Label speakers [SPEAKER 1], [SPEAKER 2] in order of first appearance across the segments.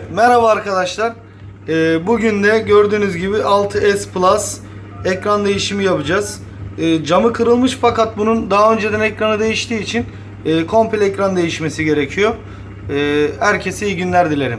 [SPEAKER 1] Evet merhaba arkadaşlar. Ee, bugün de gördüğünüz gibi 6S Plus ekran değişimi yapacağız. Ee, camı kırılmış fakat bunun daha önceden ekranı değiştiği için e, komple ekran değişmesi gerekiyor. Ee, herkese iyi günler dilerim.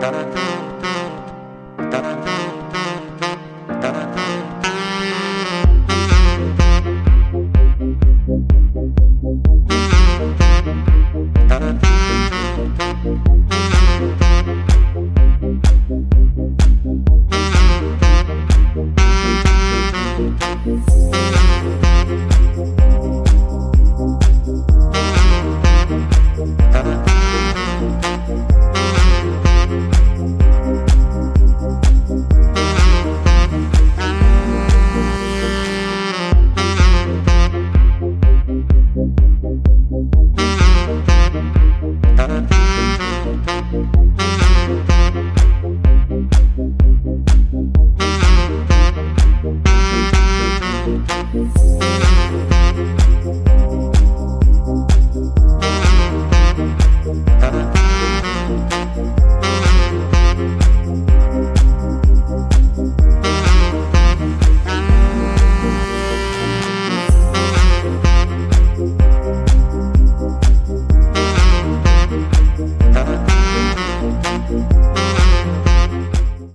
[SPEAKER 1] Thank you.